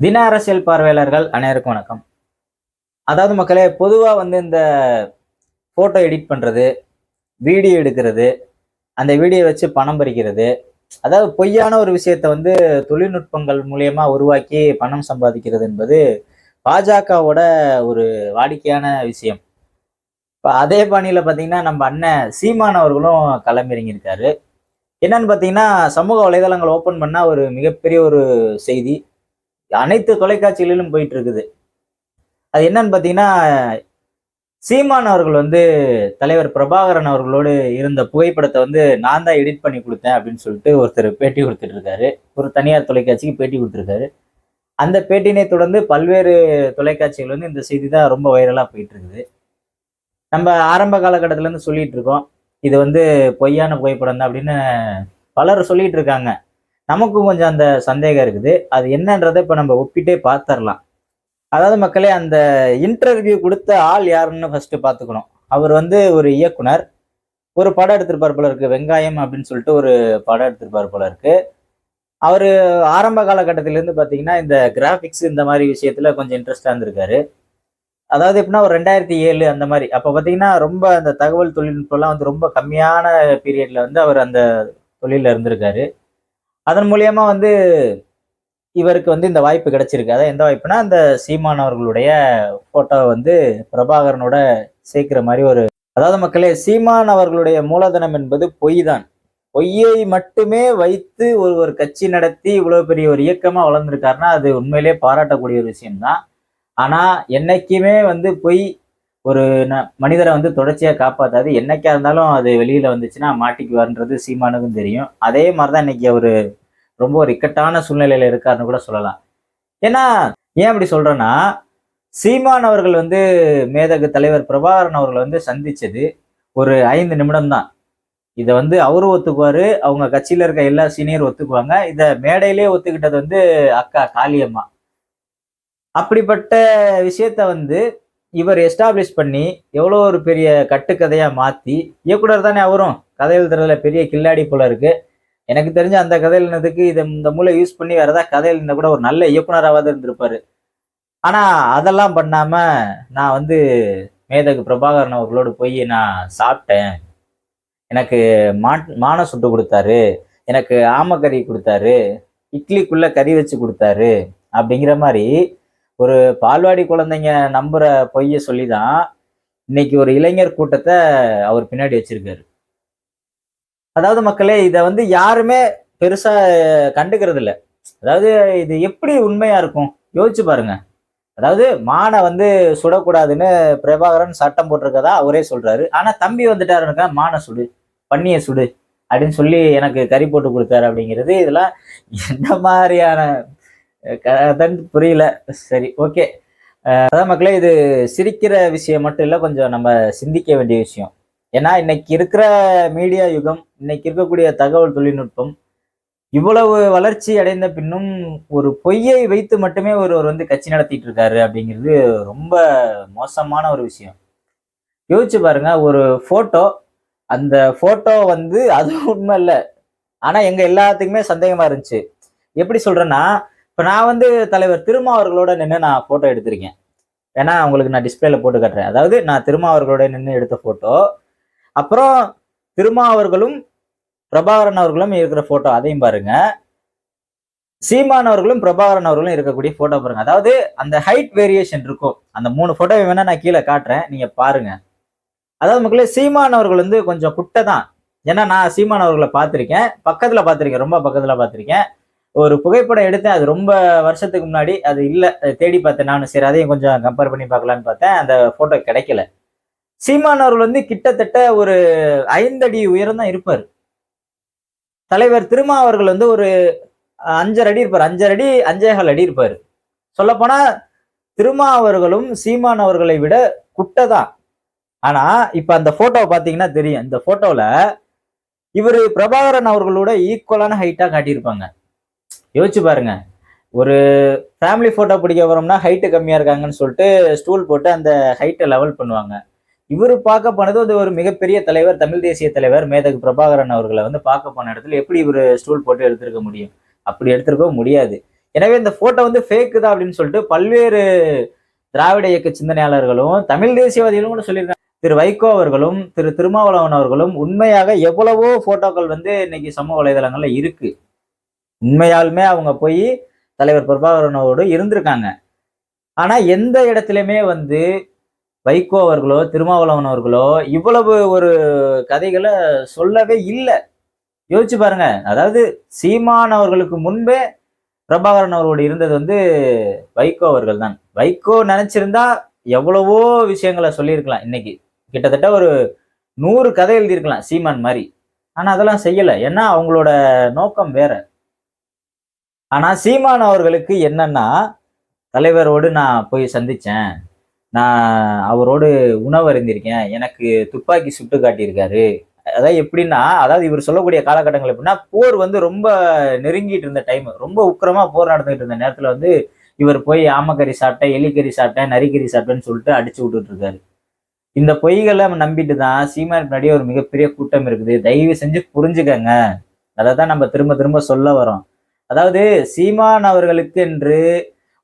தின அரசியல் பார்வையாளர்கள் அனைவருக்கும் வணக்கம். அதாவது மக்களே பொதுவாக வந்து இந்த ஃபோட்டோ எடிட் பண்ணுறது வீடியோ எடுக்கிறது அந்த வீடியோ வச்சு பணம் பறிக்கிறது அதாவது பொய்யான ஒரு விஷயத்தை வந்து தொழில்நுட்பங்கள் மூலியமா உருவாக்கி பணம் சம்பாதிக்கிறது என்பது பாஜகவோட ஒரு வாடிக்கையான விஷயம். இப்போ அதே பாணியில் பார்த்தீங்கன்னா நம்ம அண்ணன் சீமான் அவர்களும் களமிறங்கியிருக்காரு. என்னன்னு பார்த்தீங்கன்னா சமூக வலைதளங்கள் ஓப்பன் பண்ணால் ஒரு மிகப்பெரிய ஒரு செய்தி. அனைத்து தொலைக்காட்சிகளிலும் போயிட்டு இருக்குது அது என்னன்னு பார்த்தீங்கன்னா சீமான் அவர்கள் வந்து தலைவர் பிரபாகரன் அவர்களோடு இருந்த புகைப்படத்தை வந்து நான் தான் எடிட் பண்ணி கொடுத்தேன் அப்படின்னு சொல்லிட்டு ஒருத்தர் பேட்டி கொடுத்துட்டு இருக்காரு ஒரு தனியார் தொலைக்காட்சிக்கு பேட்டி கொடுத்துருக்காரு. அந்த பேட்டினை தொடர்ந்து பல்வேறு தொலைக்காட்சிகள் வந்து இந்த செய்தி தான் ரொம்ப வைரலாக போயிட்டு இருக்குது நம்ம ஆரம்ப காலகட்டத்திலேருந்து சொல்லிட்டு இருக்கோம் இது வந்து பொய்யான புகைப்படம் தான் அப்படின்னு பலர் சொல்லிட்டு இருக்காங்க நமக்கும் கொஞ்சம் அந்த சந்தேகம் இருக்குது. அது என்னன்றதை இப்போ நம்ம ஒப்பிட்டே பார்த்துடலாம் அதாவது மக்களே அந்த இன்டர்வியூ கொடுத்த ஆள் யாருன்னு ஃபஸ்ட்டு பார்த்துக்கணும் அவர் வந்து ஒரு இயக்குனர். ஒரு படம் எடுத்திருப்பார் போல இருக்கு. வெங்காயம் அப்படின்னு சொல்லிட்டு ஒரு படம் எடுத்திருப்பார் போல இருக்கு. அவர் ஆரம்ப காலகட்டத்திலேருந்து பார்த்தீங்கன்னா இந்த கிராஃபிக்ஸ் இந்த மாதிரி விஷயத்தில் கொஞ்சம் இன்ட்ரெஸ்டாக இருந்திருக்காரு. அதாவது எப்படின்னா ஒரு ரெண்டாயிரத்தி ஏழு அந்த மாதிரி. அப்போ பார்த்தீங்கன்னா ரொம்ப அந்த தகவல் தொழில்நுட்பம்லாம் வந்து ரொம்ப கம்மியான பீரியடில் வந்து அவர் அந்த தொழிலில் இருந்திருக்காரு. அதன் மூலியமா வந்து இவருக்கு வந்து இந்த வாய்ப்பு கிடைச்சிருக்கு. அதான் எந்த வாய்ப்புனா அந்த சீமான் அவர்களுடைய போட்டோ வந்து பிரபாகரனோட சேர்க்கிற மாதிரி ஒரு அதாவது மக்களே சீமான் அவர்களுடைய மூலதனம் என்பது பொய் தான் பொய்யை மட்டுமே வைத்து ஒரு ஒரு கட்சி நடத்தி இவ்வளவு பெரிய ஒரு இயக்கமா வளர்ந்துருக்காருன்னா அது உண்மையிலேயே பாராட்டக்கூடிய ஒரு விஷயம்தான். ஆனா என்னைக்குமே வந்து பொய் ஒரு ந- மனிதரை வந்து தொடர்ச்சியாக காப்பாற்றாது என்னைக்கா இருந்தாலும் அது வெளியில் வந்துச்சுன்னா மாட்டிக்குவார்ன்றது சீமானுக்கும் தெரியும். அதே மாதிரி தான் இன்னைக்கு அவரு ரொம்ப ஒரு இக்கட்டான சூழ்நிலையில் இருக்காருன்னு கூட சொல்லலாம். ஏன்னா ஏன் அப்படி சொல்கிறேன்னா சீமான் அவர்கள் வந்து மேதகு தலைவர் பிரபாகரன் அவர்களை வந்து சந்தித்தது ஒரு ஐந்து நிமிடம் தான் இதை வந்து அவரும் ஒத்துக்குவார் அவங்க கட்சியில் இருக்க எல்லா சீனியர் ஒத்துக்குவாங்க. இதை மேடையிலே ஒத்துக்கிட்டது வந்து அக்கா காளியம்மா. அப்படிப்பட்ட விஷயத்த வந்து இவர் எஸ்டாப்ளிஷ் பண்ணி எவ்வளோ ஒரு பெரிய கட்டுக்கதையாக மாற்றி இயக்குனர் தானே அவரும். கதை எழுதுறதுல பெரிய கில்லாடி போல இருக்கு. எனக்கு தெரிஞ்ச அந்த கதை எழுதுனதுக்கு இதை இந்த மூளை யூஸ் பண்ணி வேற ஏதாவது கதை எழுதினா கூட ஒரு நல்ல இயக்குனராவது இருந்திருப்பாரு. ஆனால் அதெல்லாம் பண்ணாமல் நான் வந்து மேதகு பிரபாகரன் அவர்களோடு போய் நான் சாப்பிட்டேன். எனக்கு மா மானை சுட்டு கொடுத்தாரு. எனக்கு ஆமக்கறி கொடுத்தாரு. இட்லிக்குள்ளே கறி வச்சு கொடுத்தாரு. அப்படிங்கிற மாதிரி ஒரு பால்வாடி குழந்தைங்க நம்புற பொய்ய சொல்லி தான் இன்னைக்கு ஒரு இளைஞர் கூட்டத்தை அவர் பின்னாடி வச்சிருக்காரு. அதாவது மக்களே இதை வந்து யாருமே பெருசா கண்டுக்கிறது இல்லை. அதாவது இது எப்படி உண்மையா இருக்கும்? யோசிச்சு பாருங்க. அதாவது மானை வந்து சுடக்கூடாதுன்னு பிரபாகரன் சட்டம் போட்டிருக்கதா அவரே சொல்றாரு. ஆனா தம்பி வந்துட்டாருனுக்கா மானை சுடு பண்ணியை சுடு அப்படின்னு சொல்லி எனக்கு கறி போட்டு கொடுத்தாரு அப்படிங்கிறது இதெல்லாம் எந்த மாதிரியான அதான் புரியல. சரி ஓகே. அதான் மக்களே இது சிரிக்கிற விஷயம் மட்டும் இல்லை கொஞ்சம் நம்ம சிந்திக்க வேண்டிய விஷயம். ஏன்னா இன்னைக்கு இருக்கிற மீடியா யுகம் இன்னைக்கு இருக்கக்கூடிய தகவல் தொழில்நுட்பம் இவ்வளவு வளர்ச்சி அடைந்த பின்னும் ஒரு பொய்யை வைத்து மட்டுமே ஒருவர் வந்து கட்சி நடத்திட்டு இருக்காரு அப்படிங்கிறது ரொம்ப மோசமான ஒரு விஷயம். யோசிச்சு பாருங்க ஒரு போட்டோ அந்த போட்டோ வந்து அது உண்மை இல்லை. ஆனா எங்க எல்லாத்துக்குமே சந்தேகமா இருந்துச்சு. எப்படி சொல்றேன்னா இப்போ நான் வந்து தலைவர் திருமாவர்களோட நின்று நான் ஃபோட்டோ எடுத்திருக்கேன். ஏன்னா உங்களுக்கு நான் டிஸ்பிளேல போட்டு காட்டுறேன். அதாவது நான் திருமாவர்களோட நின்று எடுத்த ஃபோட்டோ அப்புறம் திருமாவர்களும் பிரபாகரன் அவர்களும் இருக்கிற ஃபோட்டோ அதையும் பாருங்க. சீமான் அவர்களும் பிரபாகரன் அவர்களும் இருக்கக்கூடிய ஃபோட்டோ பாருங்க. அதாவது அந்த ஹைட் வேரியேஷன் இருக்கும். அந்த மூணு ஃபோட்டோ வேணா நான் கீழே காட்டுறேன். நீங்க பாருங்க. அதாவது மக்களே சீமான் அவர்கள் வந்து கொஞ்சம் குட்டை தான். ஏன்னா நான் சீமான் அவர்களை பார்த்துருக்கேன். பக்கத்துல பார்த்துருக்கேன். ரொம்ப பக்கத்துல பார்த்துருக்கேன். ஒரு புகைப்படம் எடுத்தேன். அது ரொம்ப வருஷத்துக்கு முன்னாடி. அது இல்லை. தேடி பார்த்தேன் நானும். சரி அதையும் கொஞ்சம் கம்பேர் பண்ணி பார்க்கலான்னு பார்த்தேன். அந்த ஃபோட்டோ கிடைக்கல. சீமான் அவர்கள் வந்து கிட்டத்தட்ட ஒரு ஐந்தடி உயரம் தான் இருப்பார். தலைவர் திருமா அவர்கள் வந்து ஒரு அஞ்சரை அடி இருப்பார். அஞ்சரை அடி அஞ்சேகால் அடி இருப்பார். சொல்லப்போனால் திருமா அவர்களும் சீமான் அவர்களை விட குட்டை தான். ஆனால் இப்போ அந்த ஃபோட்டோவை பார்த்தீங்கன்னா தெரியும். இந்த ஃபோட்டோவில் இவர் பிரபாகரன் அவர்களோட ஈக்குவலான ஹைட்டாக காட்டியிருப்பாங்க. யோசிச்சு பாருங்க. ஒரு ஃபேமிலி ஃபோட்டோ பிடிக்க வரோம்னா ஹைட்டு கம்மியாக இருக்காங்கன்னு சொல்லிட்டு ஸ்டூல் போட்டு அந்த ஹைட்டை லெவல் பண்ணுவாங்க. இவர் பார்க்க போனது வந்து ஒரு மிகப்பெரிய தலைவர் தமிழ் தேசிய தலைவர் மேதகு பிரபாகரன் அவர்களை வந்து பார்க்க போன இடத்துல எப்படி இவர் ஸ்டூல் போட்டு எடுத்திருக்க முடியும்? அப்படி எடுத்திருக்க முடியாது. எனவே இந்த ஃபோட்டோ வந்து ஃபேக்கு தான் அப்படின்னு சொல்லிட்டு பல்வேறு திராவிட இயக்க சிந்தனையாளர்களும் தமிழ் தேசியவாதிகளும் கூட சொல்லியிருக்காங்க. திரு வைகோ அவர்களும் திரு திருமாவளவன் அவர்களும் உண்மையாக எவ்வளவோ ஃபோட்டோக்கள் வந்து இன்னைக்கு சமூக வலைதளங்கள்ல இருக்கு. உண்மையாலுமே அவங்க போய் தலைவர் பிரபாகரனோடு இருந்திருக்காங்க. ஆனால் எந்த இடத்துலையுமே வந்து வைகோ அவர்களோ திருமாவளவன் அவர்களோ இவ்வளவு ஒரு கதைகளை சொல்லவே இல்லை. யோசிச்சு பாருங்க. அதாவது சீமான் அவர்களுக்கு முன்பே பிரபாகரன் அவரோடு இருந்தது வந்து வைகோ அவர்கள் தான் வைகோ நினைச்சிருந்தா எவ்வளவோ விஷயங்களை சொல்லியிருக்கலாம் இன்னைக்கு. கிட்டத்தட்ட ஒரு நூறு கதை எழுதியிருக்கலாம் சீமான் மாதிரி. ஆனால் அதெல்லாம் செய்யலை. ஏன்னா அவங்களோட நோக்கம் வேற. ஆனா சீமான் அவர்களுக்கு என்னன்னா தலைவரோடு நான் போய் சந்திச்சேன். நான் அவரோடு உணவு அறிந்திருக்கேன் எனக்கு துப்பாக்கி சுட்டு காட்டியிருக்காரு. அதாவது எப்படின்னா அதாவது இவர் சொல்லக்கூடிய காலகட்டங்கள் எப்படின்னா போர் வந்து ரொம்ப நெருங்கிட்டு இருந்த டைம் ரொம்ப உக்கிரமா போர் நடந்துகிட்டு இருந்த நேரத்துல வந்து இவர் போய் ஆமக்கறி சாப்பிட்டேன் எலிக்கறி சாப்பிட்டேன் நரிக்கறி சாப்பிட்டேன்னு சொல்லிட்டு அடிச்சு விட்டுட்டு இருக்காரு. இந்த பொய்களை நம்பிட்டு தான் சீமான் முன்னாடி ஒரு மிகப்பெரிய கூட்டம் இருக்குது. தயவு செஞ்சு புரிஞ்சுக்கங்க. அதை தான் நம்ம திரும்ப திரும்ப சொல்ல வரோம். அதாவது சீமான் அவர்களுக்கு என்று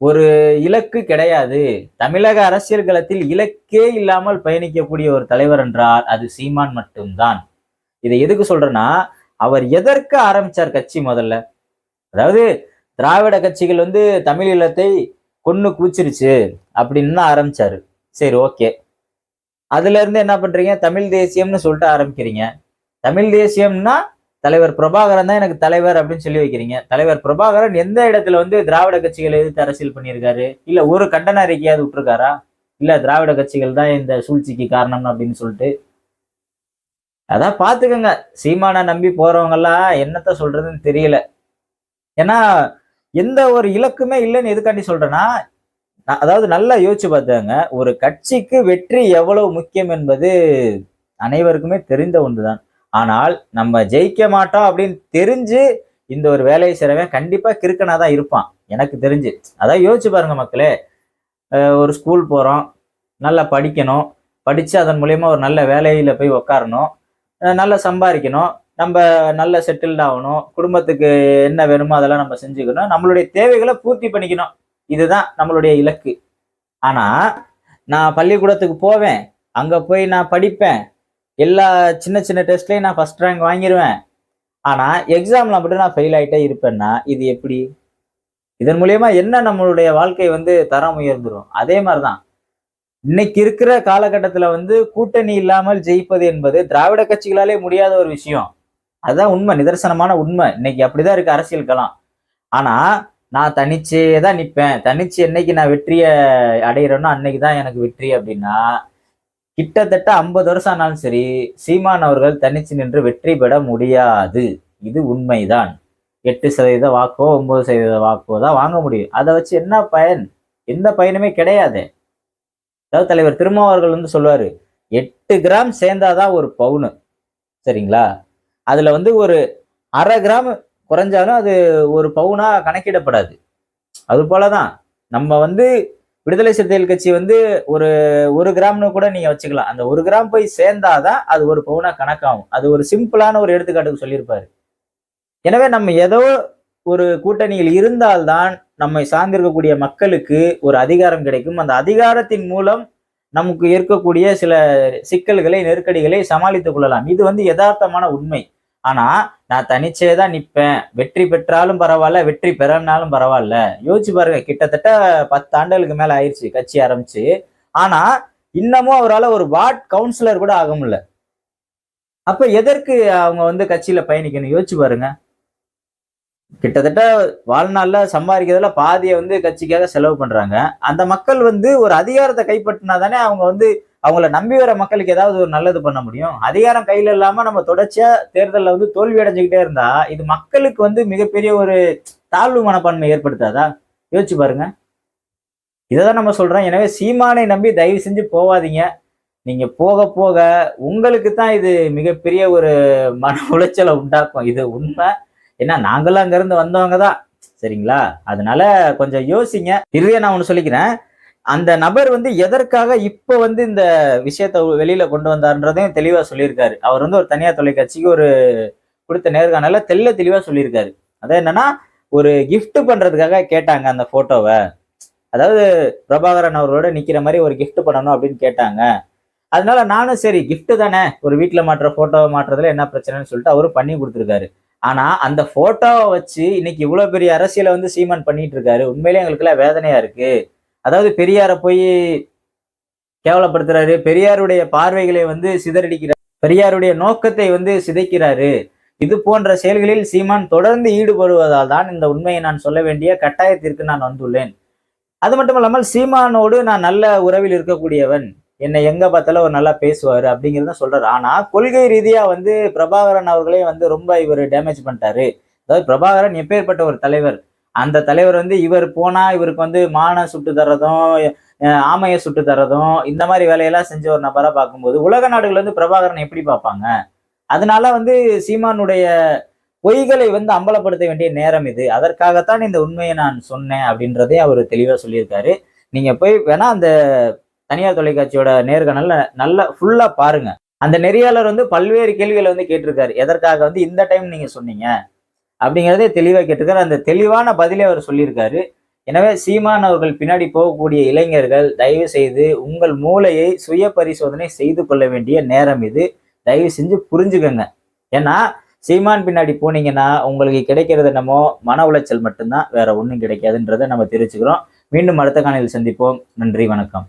ஒரு இலக்கு கிடையாது. தமிழக அரசியல் களத்தில் இலக்கே இல்லாமல் பயணிக்கக்கூடிய ஒரு தலைவர் என்றால் அது சீமான் மட்டும்தான். இதை எதுக்கு சொல்றேன்னா அவர் எதற்கு ஆரம்பிச்சார் கட்சி முதல்ல? அதாவது திராவிட கட்சிகள் வந்து தமிழ் இலத்தை கொன்னு கூச்சிருச்சு அப்படின்னு தான் ஆரம்பிச்சாரு. சரி ஓகே. அதுல இருந்து என்ன பண்றீங்க? தமிழ் தேசியம்னு சொல்லிட்டு ஆரம்பிக்கிறீங்க. தமிழ் தேசியம்னா தலைவர் பிரபாகரன் தான் எனக்கு தலைவர் அப்படின்னு சொல்லி வைக்கிறீங்க. தலைவர் பிரபாகரன் எந்த இடத்துல வந்து திராவிட கட்சிகள் எதிர்த்து அரசியல் பண்ணியிருக்காரு? இல்ல ஒரு கண்டன அறிக்கையாவது விட்டுருக்காரா? இல்ல திராவிட கட்சிகள் தான் இந்த சூழ்ச்சிக்கு காரணம் அப்படின்னு சொல்லிட்டு? அதான் பாத்துக்கோங்க. சீமானை நம்பி போறவங்கெல்லாம் என்னத்த சொல்றதுன்னு தெரியல. ஏன்னா எந்த ஒரு இலக்குமே இல்லைன்னு எதுக்காண்டி சொல்றேன்னா நான் அதாவது நல்லா யோசிச்சு பார்த்தாங்க ஒரு கட்சிக்கு வெற்றி எவ்வளவு முக்கியம் என்பது அனைவருக்குமே தெரிந்த ஒன்றுதான். ஆனால் நம்ம ஜெயிக்க மாட்டோம் அப்படின்னு தெரிஞ்சு இந்த ஒரு வேலையை செய்கிறவன் கண்டிப்பாக கிறுக்கனாக தான் இருப்பான். எனக்கு தெரிஞ்சு. அதான் யோசிச்சு பாருங்க மக்களே. ஒரு ஸ்கூல் போகிறோம் நல்லா படிக்கணும். படித்து அதன் மூலயமா ஒரு நல்ல வேலையில் போய் உக்காரணும். நல்லா சம்பாதிக்கணும். நம்ம நல்ல செட்டில்ட் ஆகணும். குடும்பத்துக்கு என்ன வேணுமோ அதெல்லாம் நம்ம செஞ்சுக்கணும். நம்மளுடைய தேவைகளை பூர்த்தி பண்ணிக்கணும். இதுதான் நம்மளுடைய இலக்கு. ஆனால் நான் பள்ளிக்கூடத்துக்கு போவேன். அங்கே போய் நான் படிப்பேன். எல்லா சின்ன சின்ன டெஸ்ட்லேயும் நான் ஃபர்ஸ்ட் ரேங்க் வாங்கிடுவேன் ஆனால் எக்ஸாமில் மட்டும் நான் ஃபெயில் ஆகிட்டே இருப்பேன்னா இது எப்படி? இதன் மூலயமா என்ன நம்மளுடைய வாழ்க்கை வந்து தரம் உயர்ந்துடும் அதே மாதிரி தான் இன்னைக்கு இருக்கிற காலகட்டத்தில் வந்து கூட்டணி இல்லாமல் ஜெயிப்பது என்பது திராவிட கட்சிகளாலே முடியாத ஒரு விஷயம். அதுதான் உண்மை நிதர்சனமான உண்மை. இன்னைக்கு அப்படிதான் இருக்கு அரசியல் களம் ஆனால் நான் தனிச்சே தான் நிற்பேன் தனிச்சு என்னைக்கு நான் வெற்றியை அடையிறேனோ அன்னைக்கு தான் எனக்கு வெற்றி அப்படின்னா கிட்டத்தட்ட ஐம்பது வருஷம் ஆனாலும் சரி சீமான் அவர்கள் தனிச்சு நின்று வெற்றி பெற முடியாது. இது உண்மைதான். எட்டு சதவீத வாக்கோ ஒன்பது சதவீத வாக்கோ தான் வாங்க முடியும். அதை வச்சு என்ன பயன்? எந்த பயனுமே கிடையாது. அதாவது தலைவர் திருமாவர்கள் வந்து சொல்லுவார் எட்டு கிராம் சேர்ந்தாதான் ஒரு பவுனு. சரிங்களா? அதுல வந்து ஒரு அரை கிராம் குறைஞ்சாலும் அது ஒரு பவுனா கணக்கிடப்படாது. அது போலதான். நம்ம வந்து விடுதலை சிறுத்தைகள் கட்சி வந்து ஒரு ஒரு கிராம்னு கூட நீங்க வச்சுக்கலாம். அந்த ஒரு கிராம் போய் சேர்ந்தாதான் அது ஒரு பவுனா கணக்காகும். அது ஒரு சிம்பிளான ஒரு எடுத்துக்காட்டுக்கு சொல்லியிருப்பாரு. எனவே நம்ம ஏதோ ஒரு கூட்டணியில் இருந்தால்தான் நம்மை சார்ந்திருக்கக்கூடிய மக்களுக்கு ஒரு அதிகாரம் கிடைக்கும். அந்த அதிகாரத்தின் மூலம் நமக்கு இருக்கக்கூடிய சில சிக்கல்களை நெருக்கடிகளை சமாளித்துக் கொள்ளலாம். இது வந்து யதார்த்தமான உண்மை. ஆனா நான் தனிச்சே தான் நிற்பேன் வெற்றி பெற்றாலும் பரவாயில்ல வெற்றி பெறனாலும் பரவாயில்ல. யோசிச்சு பாருங்க கிட்டத்தட்ட பத்து ஆண்டுகளுக்கு மேல ஆயிடுச்சு கட்சி ஆரம்பிச்சு. ஆனா இன்னமும் அவரால் ஒரு வார்ட் கவுன்சிலர் கூட ஆக முடியல. அப்ப எதற்கு அவங்க வந்து கட்சியில பயணிக்கணும்? யோசிச்சு பாருங்க. கிட்டத்தட்ட வாழ்நாள்ல சம்பாதிக்கிறதுல பாதியை வந்து கட்சிக்காக செலவு பண்றாங்க. அந்த மக்கள் வந்து ஒரு அதிகாரத்தை கைப்பற்றினா தானே அவங்க வந்து அவங்கள நம்பி வர மக்களுக்கு ஏதாவது ஒரு நல்லது பண்ண முடியும்? அதிகாரம் கையில இல்லாம நம்ம தொடர்ச்சியா தேர்தலில் வந்து தோல்வி அடைஞ்சுக்கிட்டே இருந்தா இது மக்களுக்கு வந்து மிகப்பெரிய ஒரு தாழ்வு மனப்பான்மை ஏற்படுத்தாதா? யோசிச்சு பாருங்க. இதைதான் நம்ம சொல்றோம். எனவே சீமானை நம்பி தயவு செஞ்சு போவாதீங்க. நீங்க போக போக உங்களுக்கு தான் இது மிகப்பெரிய ஒரு மன உளைச்சலை உண்டாக்கும். இது உண்மை. ஏன்னா நாங்களும் அங்கேருந்து வந்தவங்க தான். சரிங்களா? அதனால கொஞ்சம் யோசிங்க. இதுவே நான் ஒன்று சொல்லிக்கிறேன். அந்த நபர் வந்து எதற்காக இப்போ வந்து இந்த விஷயத்த வெளியில கொண்டு வந்தார்ன்றதையும் தெளிவாக சொல்லியிருக்காரு. அவர் வந்து ஒரு தனியார் தொலைக்காட்சிக்கு ஒரு கொடுத்த நேர்காணல தெல்ல தெளிவாக சொல்லியிருக்காரு. அதான் என்னன்னா ஒரு கிஃப்ட் பண்றதுக்காக கேட்டாங்க அந்த போட்டோவை அதாவது பிரபாகரன் அவர்களோட நிக்கிற மாதிரி ஒரு கிஃப்ட் பண்ணணும் அப்படின்னு கேட்டாங்க. அதனால நானும் சரி கிஃப்ட் தானே. ஒரு வீட்டில் மாட்டுற போட்டோவை மாட்டுறதுல என்ன பிரச்சனைன்னு சொல்லிட்டு அவரும் பண்ணி கொடுத்துருக்காரு. ஆனா அந்த போட்டோவை வச்சு இன்னைக்கு இவ்வளவு பெரிய அரசியலை வந்து சீமான் பண்ணிட்டு இருக்காரு. உண்மையிலேயே எங்களுக்குலாம் வேதனையா இருக்கு. அதாவது பெரியாரை போய் கேவலப்படுத்துறாரு பெரியாருடைய பார்வைகளை வந்து சிதறடிக்கிறார் பெரியாருடைய நோக்கத்தை வந்து சிதைக்கிறாரு. இது போன்ற செயல்களில் சீமான் தொடர்ந்து ஈடுபடுவதால் தான் இந்த உண்மையை நான் சொல்ல வேண்டிய கட்டாயத்திற்கு நான் வந்துள்ளேன். அது மட்டும் இல்லாமல் சீமானோடு நான் நல்ல உறவில் இருக்கக்கூடியவன். என்னை எங்க பார்த்தாலும் அவர் நல்லா பேசுவார் அப்படிங்கிறத சொல்றாரு. ஆனா கொள்கை ரீதியா வந்து பிரபாகரன் அவர்களே வந்து ரொம்ப இவர் டேமேஜ் பண்ணிட்டாரு. அதாவது பிரபாகரன் எப்பேற்பட்ட ஒரு தலைவர் அந்த தலைவர் வந்து இவர் போனா இவருக்கு வந்து மான சுட்டு தர்றதும் ஆமையை சுட்டு தர்றதும் இந்த மாதிரி வேலையெல்லாம் செஞ்ச ஒரு நபரா பார்க்கும்போது உலக நாடுகள் வந்து பிரபாகரன் எப்படி பார்ப்பாங்க? அதனால வந்து சீமானுடைய பொய்களை வந்து அம்பலப்படுத்த வேண்டிய நேரம் இது. அதற்காகத்தான் இந்த உண்மையை நான் சொன்னேன் அப்படின்றதே அவர் தெளிவாக சொல்லியிருக்காரு. நீங்கள் போய் வேணா அந்த தனியார் தொலைக்காட்சியோட நேர்காணல நல்லா ஃபுல்லாக பாருங்க. அந்த நெறியாளர் வந்து பல்வேறு கேள்விகளை வந்து கேட்டிருக்காரு. எதற்காக வந்து இந்த டைம் நீங்கள் சொன்னீங்க? அப்படிங்கிறதே தெளிவாக கேட்டிருக்காரு. அந்த தெளிவான பதிலே அவர் சொல்லியிருக்காரு. எனவே சீமான் அவர்கள் பின்னாடி போகக்கூடிய இளைஞர்கள் தயவு செய்து உங்கள் மூளையை சுய பரிசோதனை செய்து கொள்ள வேண்டிய நேரம் இது. தயவு செஞ்சு புரிஞ்சுக்கங்க. ஏன்னா சீமான் பின்னாடி போனீங்கன்னா உங்களுக்கு கிடைக்கிறது என்னமோ மன உளைச்சல் மட்டும்தான். வேற ஒன்றும் கிடைக்காதுன்றதை நம்ம தெரிவிச்சுக்கிறோம் மீண்டும் அடுத்த காணையில் சந்திப்போம். நன்றி வணக்கம்.